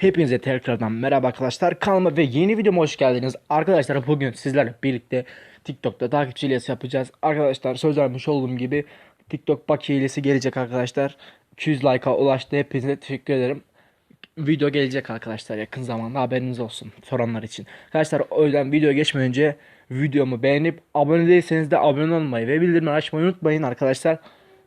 Hepinize tekrardan merhaba arkadaşlar kanalıma ve yeni videoma hoş geldiniz. Arkadaşlar bugün sizlerle birlikte TikTok'ta takipçi hilesi yapacağız. Arkadaşlar söz vermiş olduğum gibi TikTok bakiye hilesi gelecek arkadaşlar. 200 like'a ulaştı. Hepinize teşekkür ederim. Video gelecek arkadaşlar yakın zamanda haberiniz olsun soranlar için. Arkadaşlar o yüzden video geçmeden önce videomu beğenip abone değilseniz de abone olmayı ve bildirimleri açmayı unutmayın arkadaşlar.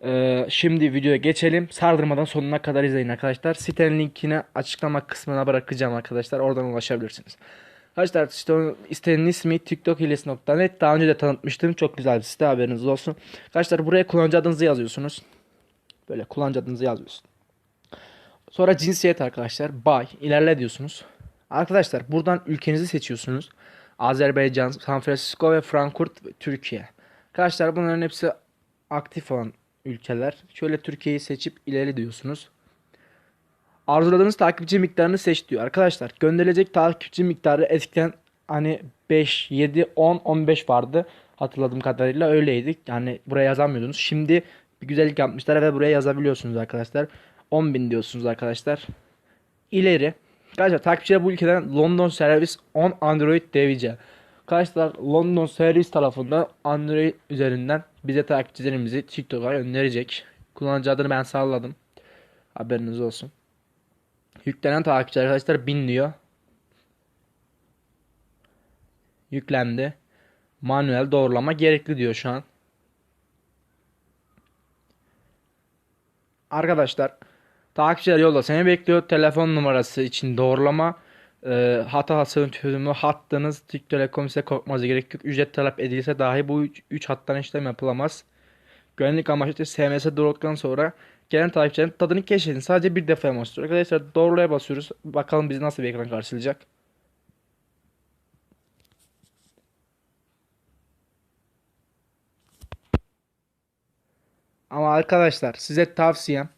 Ee, şimdi videoya geçelim. Sardırmadan sonuna kadar izleyin arkadaşlar. Sitenin linkini açıklama kısmına bırakacağım arkadaşlar. Oradan ulaşabilirsiniz. Arkadaşlar site- sitenin ismi tiktokilesi.net. Daha önce de tanıtmıştım. Çok güzel bir site haberiniz olsun. Arkadaşlar buraya kullanıcı adınızı yazıyorsunuz. Böyle kullanıcı adınızı yazıyorsunuz. Sonra cinsiyet arkadaşlar. Bay. ilerle diyorsunuz. Arkadaşlar buradan ülkenizi seçiyorsunuz. Azerbaycan, San Francisco ve Frankfurt Türkiye. Arkadaşlar bunların hepsi aktif olan ülkeler. Şöyle Türkiye'yi seçip ileri diyorsunuz. Arzuladığınız takipçi miktarını seç diyor. Arkadaşlar gönderilecek takipçi miktarı eskiden hani 5, 7, 10, 15 vardı. Hatırladığım kadarıyla öyleydi. Yani buraya yazamıyordunuz. Şimdi bir güzellik yapmışlar ve buraya yazabiliyorsunuz arkadaşlar. 10.000 diyorsunuz arkadaşlar. İleri. Arkadaşlar takipçiler bu ülkeden London Servis on Android DVC. Arkadaşlar London Servis tarafından Android üzerinden bize takipçilerimizi TikTok'a gönderecek. Kullanıcı adını ben salladım. Haberiniz olsun. Yüklenen takipçi arkadaşlar 1000 diyor. Yüklendi. Manuel doğrulama gerekli diyor şu an. Arkadaşlar takipçiler yolda seni bekliyor. Telefon numarası için doğrulama e, hata çözümü hattınız Türk Telekom ise korkmanıza gerek yok. Ücret talep edilse dahi bu 3 hattan işlem yapılamaz. Güvenlik amaçlı SMS doğrultuktan sonra gelen takipçilerin tadını keşfedin. Sadece bir defa amaçlıyor. Arkadaşlar doğrulaya basıyoruz. Bakalım bizi nasıl bir ekran karşılayacak. Ama arkadaşlar size tavsiyem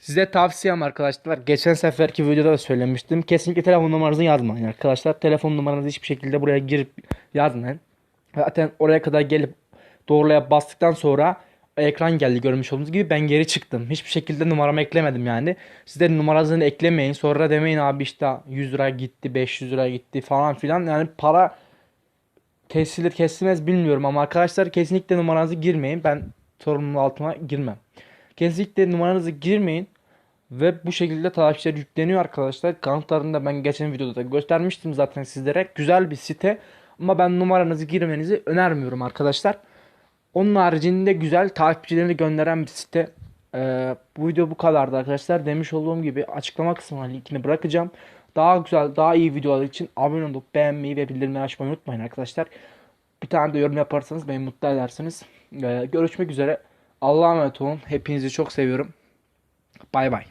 Size tavsiyem arkadaşlar. Geçen seferki videoda da söylemiştim. Kesinlikle telefon numaranızı yazmayın arkadaşlar. Telefon numaranızı hiçbir şekilde buraya girip yazmayın. Zaten oraya kadar gelip doğrulaya bastıktan sonra ekran geldi görmüş olduğunuz gibi ben geri çıktım. Hiçbir şekilde numaramı eklemedim yani. Siz de numaranızı eklemeyin. Sonra demeyin abi işte 100 lira gitti 500 lira gitti falan filan. Yani para kesilir kesilmez bilmiyorum ama arkadaşlar kesinlikle numaranızı girmeyin. Ben sorunun altına girmem. Kesinlikle numaranızı girmeyin. Ve bu şekilde takipçiler yükleniyor arkadaşlar. Kanıtlarını da ben geçen videoda da göstermiştim zaten sizlere. Güzel bir site. Ama ben numaranızı girmenizi önermiyorum arkadaşlar. Onun haricinde güzel takipçilerini gönderen bir site. Ee, bu video bu kadardı arkadaşlar. Demiş olduğum gibi açıklama kısmına linkini bırakacağım. Daha güzel, daha iyi videolar için abone olup beğenmeyi ve bildirimleri açmayı unutmayın arkadaşlar. Bir tane de yorum yaparsanız beni mutlu edersiniz. Ee, görüşmek üzere. Allah'a emanet olun. Hepinizi çok seviyorum. Bay bay.